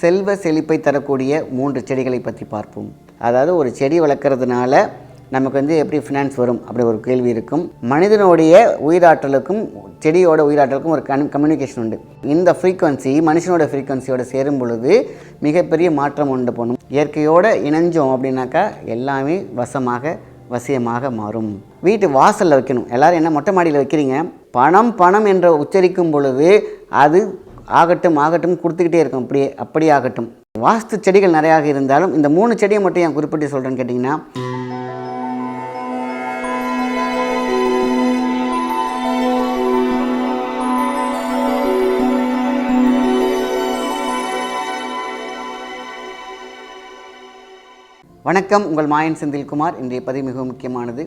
செல்வ செழிப்பை தரக்கூடிய மூன்று செடிகளை பற்றி பார்ப்போம். அதாவது ஒரு செடி வளர்க்குறதுனால நமக்கு வந்து எப்படி ஃபினான்ஸ் வரும்? அப்படி ஒரு கேள்வி இருக்கும். மனிதனுடைய உயிராற்றலுக்கும் செடியோட உயிராற்றலுக்கும் ஒரு கன் கம்யூனிகேஷன் உண்டு. இந்த ஃப்ரீக்குவன்சி மனுஷனோட ஃப்ரீக்குவன்சியோட சேரும் பொழுது மிகப்பெரிய மாற்றம் உண்டு பண்ணும் இயற்கையோடு இணைஞ்சோம் அப்படின்னாக்கா எல்லாமே வசமாக வசியமாக மாறும். வீட்டு வாசலில் வைக்கணும். எல்லோரும் என்ன மொட்டை மாடியில் வைக்கிறீங்க? பணம் பணம் என்ற உச்சரிக்கும் பொழுது அது ஆகட்டும் ஆகட்டும் கொடுத்துக்கிட்டே இருக்கும். அப்படியே அப்படியே ஆகட்டும் வாஸ்து செடிகள் நிறையாக இருந்தாலும் இந்த மூணு செடியை மட்டும் ஏன் குறிப்பிட்டு சொல்கிறேன்னு கேட்டிங்கன்னா வணக்கம். உங்கள் மாயன் செந்தில்குமார் இன்றைய பதிவு மிக முக்கியமானது.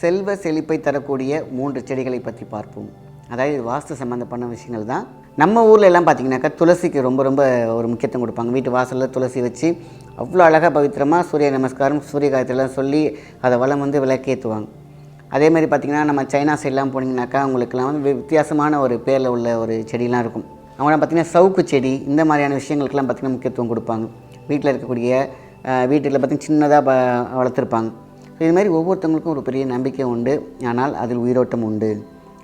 செல்வ செழிப்பை தரக்கூடிய மூன்று செடிகளை பற்றி பார்ப்போம். அதாவது இது வாஸ்து சம்மந்தப்பட்ட விஷயங்கள் தான். நம்ம ஊரில் எல்லாம் பார்த்திங்கனாக்கா துளசிக்கு ரொம்ப ரொம்ப ஒரு முக்கியத்துவம் கொடுப்பாங்க. வீட்டு வாசலில் துளசி வச்சு அவ்வளோ அழகாக பவித்திரமாக சூரிய நமஸ்காரம் சூரிய காயத்திலாம் சொல்லி அதை வளம் வந்து விளக்கேற்றுவாங்க அதே மாதிரி பார்த்திங்கன்னா நம்ம சைனா சைட்லாம் போனீங்கனாக்கா உங்களுக்குலாம் வந்து வி- வித்தியாசமான ஒரு பேரில் உள்ள ஒரு செடிலாம் இருக்கும். அவங்களாம் பார்த்திங்கன்னா சவுக்கு செடி இந்த மாதிரியான விஷயங்களுக்கெல்லாம் பார்த்திங்கன்னா முக்கியத்துவம் கொடுப்பாங்க. வீட்டில் இருக்கக்கூடிய வீட்டில் பார்த்திங்கன்னா சின்னதாக ப வளர்த்துருப்பாங்க. இது மாதிரி ஒவ்வொருத்தவங்களுக்கும் ஒரு பெரிய நம்பிக்கை உண்டு. ஆனால் அதில் உயிரோட்டம் உண்டு.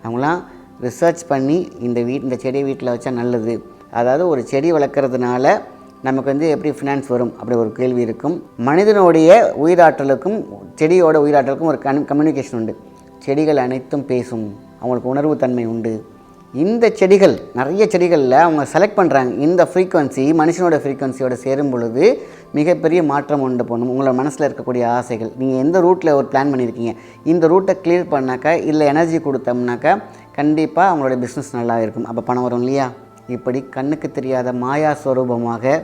அவங்களாம் ரிசர்ச் பண்ணி இந்த வீட் இந்த செடியை வீட்டில் வச்சா நல்லது. அதாவது ஒரு செடி வளர்க்குறதுனால நமக்கு வந்து எப்படி ஃபினான்ஸ் வரும்? அப்படி ஒரு கேள்வி இருக்கும். மனிதனுடைய உயிராற்றலுக்கும் செடியோட உயிராற்றலுக்கும் ஒரு கன் கம்யூனிகேஷன் உண்டு. செடிகள் அனைத்தும் பேசும். அவங்களுக்கு உணர்வு தன்மை உண்டு. இந்த செடிகள் நிறைய செடிகளில் அவங்க செலக்ட் பண்ணுறாங்க இந்த ஃப்ரீக்வன்சி மனுஷனோட ஃப்ரீக்வன்சியோட சேரும் பொழுது மிகப்பெரிய மாற்றம் உண்டு பண்ணும். உங்களோட மனசில் இருக்கக்கூடிய ஆசைகள். நீங்கள் எந்த ரூட்டில் ஒரு பிளான் பண்ணியிருக்கீங்க இந்த ரூட்டை கிளியர் பண்ணாக்கா இல்லை எனர்ஜி கொடுத்தோம்னாக்கா கண்டிப்பாக அவங்களோட பிஸ்னஸ் நல்லா இருக்கும். அப்போ பணம் வரும் இல்லையா? இப்படி கண்ணுக்கு தெரியாத மாயா ஸ்வரூபமாக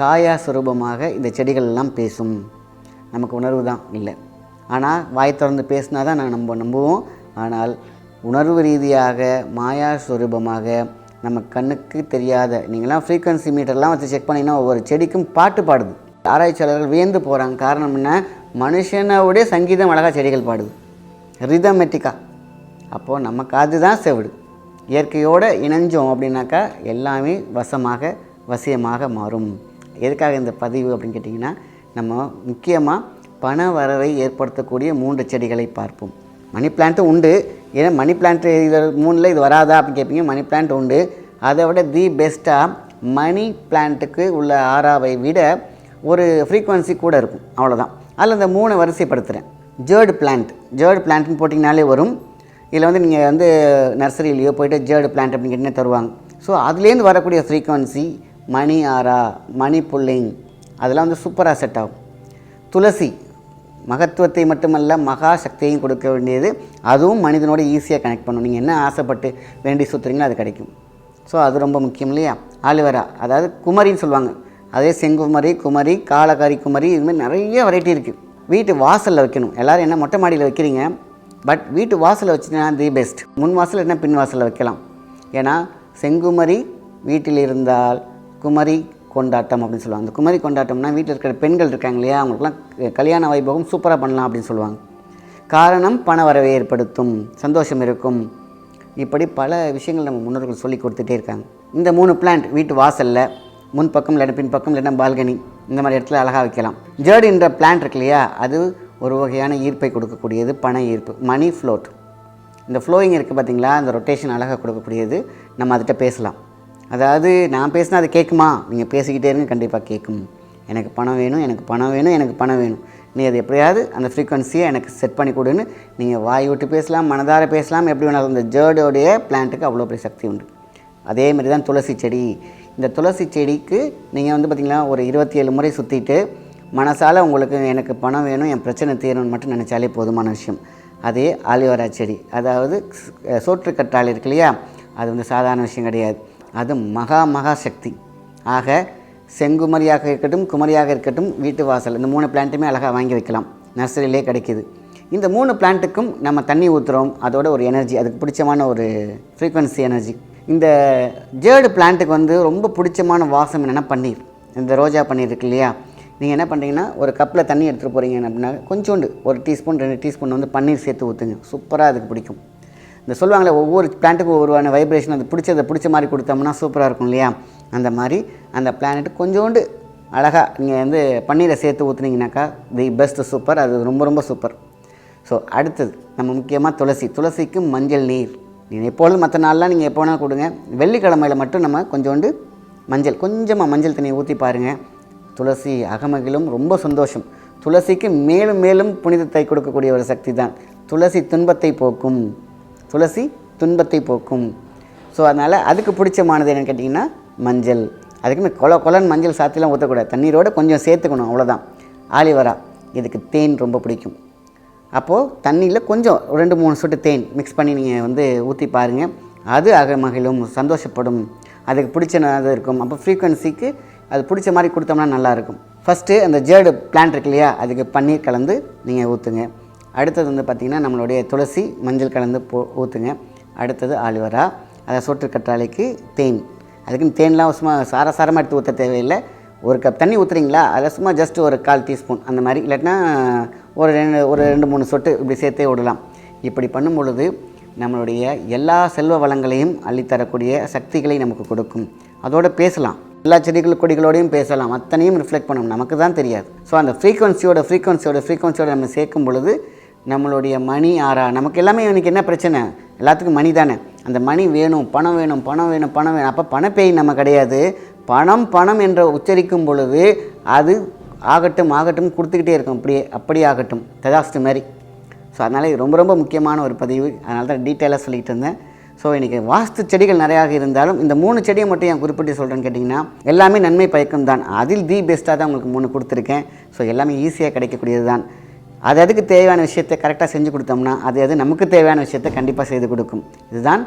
காயா ஸ்வரூபமாக இந்த செடிகள் எல்லாம் பேசும். நமக்கு உணர்வு தான் இல்லை. ஆனால் வாய் திறந்து பேசினா தான் நாங்கள் நம்ப நம்புவோம். ஆனால் உணர்வு ரீதியாக மாயா ஸ்வரூபமாக நம்ம கண்ணுக்கு தெரியாத நீங்களாம் ஃப்ரீக்வன்சி மீட்டர்லாம் வச்சு செக் பண்ணிங்கன்னா ஒவ்வொரு செடிக்கும் பாட்டு பாடுது. ஆராய்ச்சியாளர்கள் வியந்து போகிறாங்க காரணம் என்ன? மனுஷனோடைய சங்கீதம் அழகாக செடிகள் பாடுது. ரிதமெட்டிக்காக அப்போது நம்ம காது தான் செவிடு. இயற்கையோடு இணைஞ்சோம் அப்படின்னாக்கா எல்லாமே வசமாக வசியமாக மாறும். எதுக்காக இந்த பதிவு அப்படின்னு கேட்டிங்கன்னா நம்ம முக்கியமாக பண வரவை ஏற்படுத்தக்கூடிய மூன்று செடிகளை பார்ப்போம். மணி பிளான்ட்டும் உண்டு. ஏன்னா மணி பிளான்ட் இது மூணில் இது வராதா அப்படின்னு கேட்பீங்க மணி பிளான்ட் உண்டு. அதை விட தி பெஸ்ட்டாக மணி பிளான்ட்டுக்கு உள்ள ஆறாவை விட ஒரு ஃப்ரீக்குவன்சி கூட இருக்கும். அவ்வளோதான் அதில் இந்த மூணு வரிசைப்படுத்துகிறேன் ஜேர்டு பிளான்ட் ஜேர்டு பிளான்ட்னு போட்டிங்கனாலே வரும். இதில் வந்து நீங்கள் வந்து நர்சரியிலையோ போயிட்டு ஜேர்டு பிளான்ட் அப்படின்னு தருவாங்க. ஸோ அதுலேருந்து வரக்கூடிய ஃப்ரீக்குவன்சி மணி ஆரா மணி புல்லிங் அதெல்லாம் வந்து சூப்பராக செட் ஆகும். துளசி மகத்துவத்தை மட்டுமல்ல மகா சக்தியையும் கொடுக்க வேண்டியது. அதுவும் மனிதனோட ஈஸியாக கனெக்ட் பண்ணும். நீங்கள் என்ன ஆசைப்பட்டு வேண்டி சுற்றுறீங்களோ அது கிடைக்கும். ஸோ அது ரொம்ப முக்கியம் இல்லையா? ஆலிவரா அதாவது குமரின்னு சொல்லுவாங்க. அதே செங்குமரி குமரி காலகாரி குமரி இது மாதிரி நிறைய வெரைட்டி இருக்குது வீட்டு வாசலில் வைக்கணும். எல்லோரும் என்ன மொட்டை மாடியில் வைக்கிறீங்க? பட் வீட்டு வாசலில் வச்சுன்னா தி பெஸ்ட் முன் வாசல் என்ன பின் வாசலில் வைக்கலாம். ஏன்னா செங்குமரி வீட்டில் இருந்தால் குமரி கொண்டாட்டம் அப்படின்னு சொல்லுவாங்க. அந்த குமரி கொண்டாட்டம்னா வீட்டில் இருக்கிற பெண்கள் இருக்காங்க இல்லையா? அவங்களுக்குலாம் கல்யாண வைபோகம் சூப்பராக பண்ணலாம் அப்படின்னு சொல்லுவாங்க. காரணம் பண வரவை ஏற்படுத்தும். சந்தோஷம் இருக்கும். இப்படி பல விஷயங்கள் நம்ம முன்னோர்கள் சொல்லி கொடுத்துட்டே இருக்காங்க. இந்த மூணு பிளான்ட் வீட்டு வாசலில் முன் பக்கம் இல்லைன்னா பின்பக்கம் இல்லைன்னா பால்கனி இந்த மாதிரி இடத்துல அழகாக வைக்கலாம். ஜேர்டுன்ற பிளான்ட் இருக்கு இல்லையா? அது ஒரு வகையான ஈர்ப்பை கொடுக்கக்கூடியது பண ஈர்ப்பு மணி ஃப்ளோட் இந்த ஃப்ளோயிங் இருக்குது பார்த்தீங்களா அந்த ரொட்டேஷன் அழகாக கொடுக்கக்கூடியது நம்ம அதுகிட்ட பேசலாம். அதாவது நான் பேசினா அது கேட்குமா நீங்கள் பேசிக்கிட்டே இருங்க கண்டிப்பாக கேட்கும் எனக்கு பணம் வேணும் எனக்கு பணம் வேணும் எனக்கு பணம் வேணும். நீ அது எப்படியாவது அந்த ஃப்ரீக்வன்சியை எனக்கு செட் பண்ணி கொடுன்னு நீங்கள் வாய் விட்டு பேசலாம் மனதார பேசலாம் எப்படி வேணாலும் இந்த ஜேர்டோடைய பிளான்ட்டுக்கு அவ்வளோ பெரிய சக்தி உண்டு. அதே மாதிரி தான் துளசி செடி. இந்த துளசி செடிக்கு நீங்கள் வந்து பார்த்திங்கன்னா ஒரு இருபத்தி ஏழு முறை சுற்றிட்டு மனசால் உங்களுக்கு எனக்கு பணம் வேணும் என் பிரச்சனை தீரணும்னு மட்டும் நினச்சாலே போதுமான விஷயம். அதே ஆலிவரா செடி. அதாவது சோற்று கற்றால் இருக்கு இல்லையா? அது வந்து சாதாரண விஷயம் கிடையாது. அது மகா மகா சக்தி. ஆக செங்குமரியாக இருக்கட்டும் குமரியாக இருக்கட்டும் வீட்டு வாசல். இந்த மூணு பிளான்ட்டுமே அழகாக வாங்கி வைக்கலாம். நர்சரியிலே கிடைக்கிது. இந்த மூணு பிளான்ட்டுக்கும் நம்ம தண்ணி ஊற்றுறோம் அதோட ஒரு எனர்ஜி அதுக்கு பிடிச்சமான ஒரு ஃப்ரீக்வன்சி எனர்ஜி இந்த ஜேர்டு பிளான்ட்டுக்கு வந்து ரொம்ப பிடிச்சமான வாசம் என்னென்னா பன்னீர். இந்த ரோஜா பன்னீர் இருக்கு இல்லையா? நீங்கள் என்ன பண்ணுறீங்கன்னா ஒரு கப்பில் தண்ணி எடுத்துகிட்டு போகிறீங்க அப்படின்னா கொஞ்சோண்டு ஒரு டீஸ்பூன் ரெண்டு டீஸ்பூன் வந்து பன்னீர் சேர்த்து ஊற்றுங்க சூப்பராக அதுக்கு பிடிக்கும். இந்த சொல்லுவாங்களே ஒவ்வொரு பிளான்ட்டுக்கும் ஒவ்வொருவான வைப்ரேஷன் அது பிடிச்சதை பிடிச்ச மாதிரி கொடுத்தோம்னா சூப்பராக இருக்கும் இல்லையா? அந்த மாதிரி அந்த பிளானெட்டு கொஞ்சோண்டு அழகாக நீங்கள் வந்து பன்னீரை சேர்த்து ஊற்றுனீங்கனாக்கா தி பெஸ்ட் சூப்பர் அது ரொம்ப ரொம்ப சூப்பர் ஸோ அடுத்தது நம்ம முக்கியமாக துளசி. துளசிக்கும் மஞ்சள் நீர். நீங்கள் எப்பொழுதும் மற்ற நாள்லாம் நீங்கள் எப்போ வேணாலும் கொடுங்க. வெள்ளிக்கிழமையில் மட்டும் நம்ம கொஞ்சோண்டு மஞ்சள் கொஞ்சமாக மஞ்சள் தண்ணியை ஊற்றி பாருங்கள் துளசி அகமகிலும் ரொம்ப சந்தோஷம். துளசிக்கு மேலும் மேலும் புனிதத்தை கொடுக்கக்கூடிய ஒரு சக்தி தான். துளசி துன்பத்தை போக்கும். துளசி துன்பத்தை போக்கும். ஸோ அதனால் அதுக்கு பிடிச்சமானது என்னென்னு கேட்டிங்கன்னா மஞ்சள். அதுக்குமே கொல கொலன் மஞ்சள் சாத்திலாம் ஊற்றக்கூடாது தண்ணீரோடு கொஞ்சம் சேர்த்துக்கணும் அவ்வளோதான் ஆலிவரா. இதுக்கு தேன் ரொம்ப பிடிக்கும். அப்போது தண்ணியில் கொஞ்சம் ரெண்டு மூணு சொட்டு தேன் மிக்ஸ் பண்ணி நீங்கள் வந்து ஊற்றி பாருங்கள் அது அகமகிழும் சந்தோஷப்படும். அதுக்கு பிடிச்ச இருக்கும். அப்போ ஃப்ரீக்குவென்சிக்கு அது பிடிச்ச மாதிரி கொடுத்தோம்னா நல்லாயிருக்கும். ஃபஸ்ட்டு அந்த ஜேர்டு பிளான்ட் இருக்கு இல்லையா அதுக்கு பன்னீர் கலந்து நீங்கள் ஊற்றுங்க அடுத்தது வந்து பார்த்திங்கன்னா நம்மளுடைய துளசி மஞ்சள் கலந்து போ ஊற்றுங்க அடுத்தது ஆலிவரா அதை சொட்டு கற்றாழைக்கு தேன். அதுக்குன்னு தேன்லாம் சும்மா சார சாரமாக எடுத்து ஊற்ற தேவையில்லை. ஒரு கப் தண்ணி ஊற்றுறீங்களா அதை சும்மா ஜஸ்ட் ஒரு கால் டீஸ்பூன் அந்த மாதிரி. இல்லாட்டினா ஒரு ரெண்டு ஒரு ரெண்டு மூணு சொட்டு இப்படி சேர்த்தே விடலாம். இப்படி பண்ணும் பொழுது நம்மளுடைய எல்லா செல்வ வளங்களையும் அள்ளித்தரக்கூடிய சக்திகளை நமக்கு கொடுக்கும். அதோடு பேசலாம். எல்லா செடிகள் கொடிகளோடையும் பேசலாம். அத்தனையும் ரிஃப்ளெக்ட் பண்ணணும் நமக்கு தான் தெரியாது. ஸோ அந்த ஃப்ரீக்வன்சியோட ஃப்ரீக்வன்சியோட ஃப்ரீக்வன்சியோட நம்ம சேர்க்கும் பொழுது நம்மளுடைய மணி ஆறா நமக்கு எல்லாமே இவனுக்கு என்ன பிரச்சனை? எல்லாத்துக்கும் மணி தானே. அந்த மணி வேணும் பணம் வேணும் பணம் வேணும் பணம் வேணும். அப்போ பணப்பேய் நம்ம கிடையாது. பணம் பணம் என்ற உச்சரிக்கும் பொழுது அது ஆகட்டும் ஆகட்டும் கொடுத்துக்கிட்டே இருக்கும். அப்படியே அப்படி ஆகட்டும். ததாஸ்து மாதிரி. ஸோ அதனால் இது ரொம்ப ரொம்ப முக்கியமான ஒரு பதிவு. அதனால தான் டீட்டெயிலாக சொல்லிகிட்டு இருந்தேன். ஸோ இன்றைக்கி வாஸ்து செடிகள் நிறையாக இருந்தாலும் இந்த மூணு செடியை மட்டும் ஏன் குறிப்பிட்டு சொல்கிறேன்னு கேட்டிங்கன்னா எல்லாமே நன்மை பயக்கும் தான். அதில் தி பெஸ்ட்டாக தான் உங்களுக்கு மூணு கொடுத்துருக்கேன். ஸோ எல்லாமே ஈஸியாக கிடைக்கக்கூடியது தான். அது அதுக்கு தேவையான விஷயத்தை கரெக்டாக செஞ்சு கொடுத்தோம்னா அது அது நமக்கு தேவையான விஷயத்தை கண்டிப்பாக செய்து கொடுக்கும். இதுதான்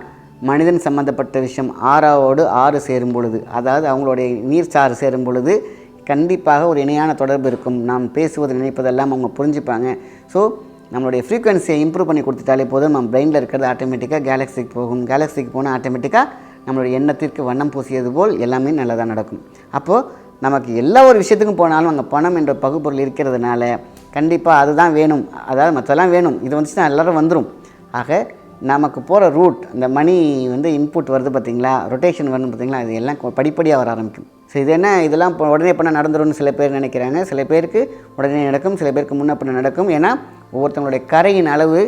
மனிதன் சம்மந்தப்பட்ட விஷயம். ஆறாவோடு ஆறு சேரும் பொழுது அதாவது அவங்களுடைய நீர் சாறு சேரும் பொழுது கண்டிப்பாக ஒரு இணையான தொடர்பு இருக்கும். நாம் பேசுவது நினைப்பதெல்லாம் அவங்க புரிஞ்சுப்பாங்க. ஸோ நம்மளுடைய ஃப்ரீக்வன்சியை இம்ப்ரூவ் பண்ணி கொடுத்துட்டாலே போதும். நம்ம பிரெயினில் இருக்கிறது ஆட்டோமேட்டிக்காக கேலக்ஸிக்கு போகும். கேலக்ஸிக்கு போனால் ஆட்டோமேட்டிக்காக நம்மளுடைய எண்ணத்திற்கு வண்ணம் பூசியது போல் எல்லாமே நல்லதாக நடக்கும். அப்போது நமக்கு எல்லா ஒரு விஷயத்துக்கும் போனாலும் அங்கே பணம் என்ற பகுப்பொருள் இருக்கிறதுனால கண்டிப்பாக அதுதான் வேணும். அதாவது மற்றெல்லாம் வேணும். இது வந்துச்சுன்னா எல்லோரும் வந்துடும் ஆக நமக்கு போகிற ரூட் இந்த மணி வந்து இன்புட் வருது பார்த்தீங்களா ரொட்டேஷன் வருது பார்த்தீங்களா இது எல்லாம் படிப்படியாக வர ஆரம்பிக்கும். ஸோ இது என்ன? இதெல்லாம் இப்போ உடனே பண்ண நடந்துரும்னு சில பேர் நினைக்கிறாங்க. சில பேருக்கு உடனே நடக்கும் சில பேருக்கு முன்ன பின்ன நடக்கும். ஏன்னா ஒவ்வொருத்தவங்களுடைய கரையின் அளவு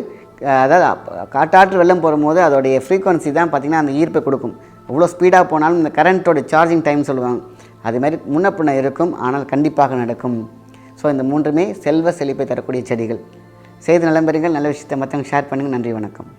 அதாவது காட்டாற்று வெள்ளம் போகும்போது அதோடைய ஃப்ரீக்வன்சி தான் பார்த்திங்கன்னா அந்த ஈர்ப்பை கொடுக்கும். எவ்வளோ ஸ்பீடாக போனாலும் இந்த கரண்ட்டோட சார்ஜிங் டைம் சொல்லுவாங்க. அது மாதிரி முன்ன பின்ன இருக்கும் ஆனால் கண்டிப்பாக நடக்கும். ஸோ இந்த மூன்றுமே செல்வ செழிப்பை தரக்கூடிய செடிகள். செய்து நலம் பெறுங்கள். நல்ல விஷயத்தை மற்றவங்க ஷேர் பண்ணுங்கள் நன்றி வணக்கம்.